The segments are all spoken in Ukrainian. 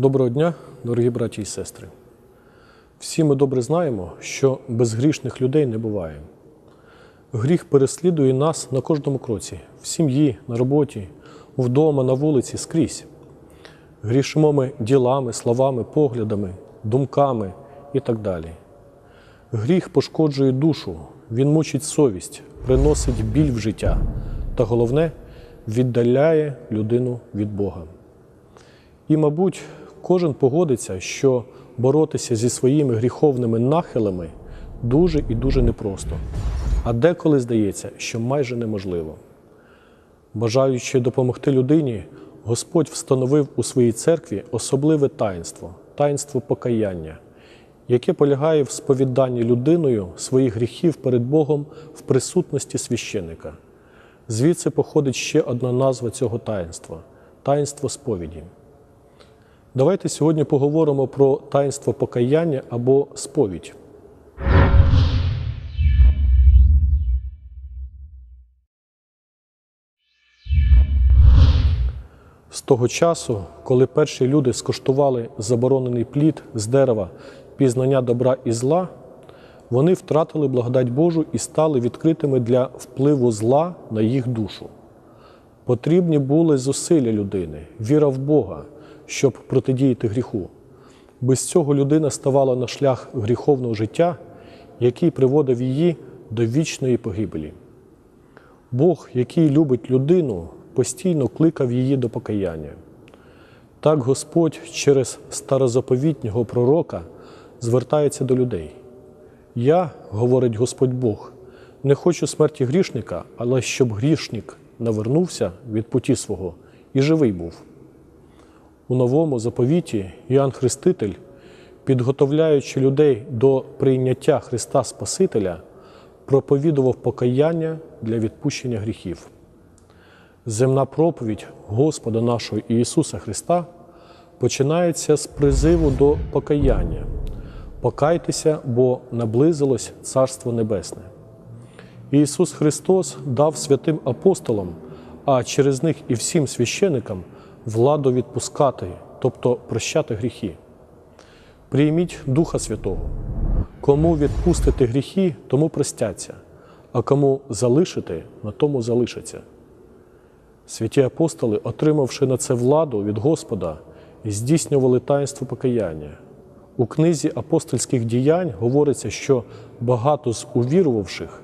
Доброго дня, дорогі браті і сестри. Всі ми добре знаємо, що безгрішних людей не буває. Гріх переслідує нас на кожному кроці, в сім'ї, на роботі, вдома, на вулиці, скрізь. Грішимо ми ділами, словами, поглядами, думками і так далі. Гріх пошкоджує душу, він мучить совість, приносить біль в життя та головне віддаляє людину від Бога. І, мабуть, кожен погодиться, що боротися зі своїми гріховними нахилами дуже і дуже непросто, а деколи здається, що майже неможливо. Бажаючи допомогти людині, Господь встановив у своїй церкві особливе таїнство таїнство покаяння, яке полягає в сповіданні людиною своїх гріхів перед Богом в присутності священика. Звідси походить ще одна назва цього таїнства таїнство сповіді. Давайте сьогодні поговоримо про таїнство покаяння або сповідь. З того часу, коли перші люди скуштували заборонений плід з дерева пізнання добра і зла, вони втратили благодать Божу і стали відкритими для впливу зла на їх душу. Потрібні були зусилля людини, віра в Бога, щоб протидіяти гріху. Без цього людина ставала на шлях гріховного життя, який приводив її до вічної погибелі. Бог, який любить людину, постійно кликав її до покаяння. Так Господь через старозаповітнього пророка звертається до людей. Я, говорить Господь Бог, не хочу смерті грішника, але щоб грішник навернувся від путі свого і живий був. У новому заповіті Іоанн Хреститель, підготовляючи людей до прийняття Христа Спасителя, проповідував покаяння для відпущення гріхів. Земна проповідь Господа нашого Ісуса Христа починається з призиву до покаяння. Покайтеся, бо наблизилось Царство Небесне. Ісус Христос дав святим апостолам, а через них і всім священикам владу відпускати, тобто прощати гріхи. Прийміть Духа Святого. Кому відпустите гріхи, тому простяться, а кому залишите, на тому залишаться. Святі апостоли, отримавши на це владу від Господа, здійснювали таїнство покаяння. У книзі апостольських діянь говориться, що багато з увірувавших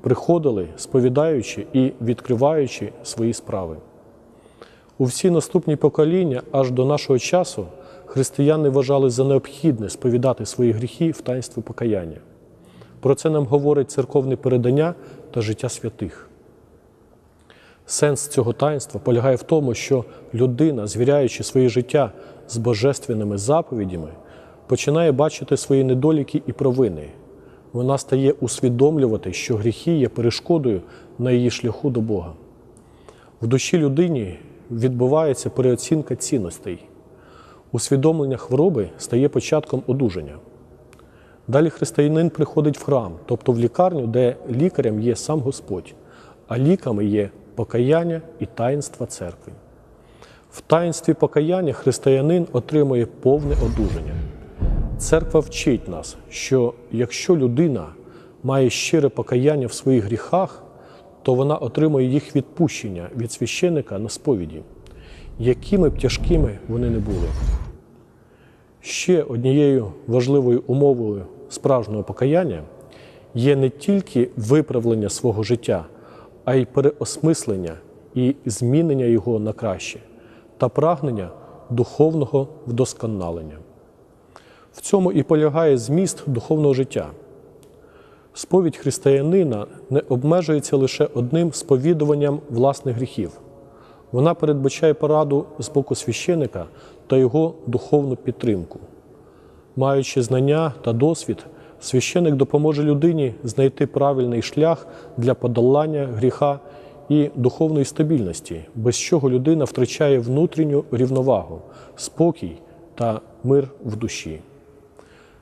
приходили, сповідаючи і відкриваючи свої справи. У всі наступні покоління, аж до нашого часу, християни вважали за необхідне сповідати свої гріхи в таїнстві покаяння. Про це нам говорить церковне передання та життя святих. Сенс цього таїнства полягає в тому, що людина, звіряючи своє життя з божественними заповідями, починає бачити свої недоліки і провини. Вона стає усвідомлювати, що гріхи є перешкодою на її шляху до Бога. В душі людині відбувається переоцінка цінностей. Усвідомлення хвороби стає початком одужання. Далі християнин приходить в храм, тобто в лікарню, де лікарем є сам Господь, а ліками є покаяння і таїнства церкви. В таїнстві покаяння християнин отримує повне одужання. Церква вчить нас, що якщо людина має щире покаяння в своїх гріхах, то вона отримує їх відпущення від священика на сповіді, якими б тяжкими вони не були. Ще однією важливою умовою справжнього покаяння є не тільки виправлення свого життя, а й переосмислення і змінення його на краще та прагнення духовного вдосконалення. В цьому і полягає зміст духовного життя. Сповідь християнина не обмежується лише одним сповідуванням власних гріхів. Вона передбачає пораду з боку священика та його духовну підтримку. Маючи знання та досвід, священик допоможе людині знайти правильний шлях для подолання гріха і духовної стабільності, без чого людина втрачає внутрішню рівновагу, спокій та мир в душі.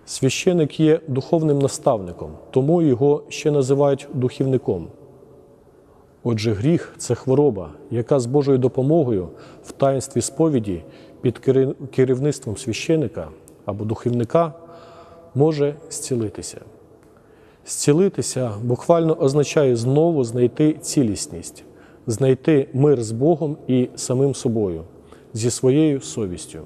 Священик є духовним наставником, тому його ще називають духівником. Отже, гріх це хвороба, яка з Божою допомогою в таїнстві сповіді під керівництвом священика або духовника може зцілитися. Зцілитися буквально означає знову знайти цілісність, знайти мир з Богом і самим собою, зі своєю совістю.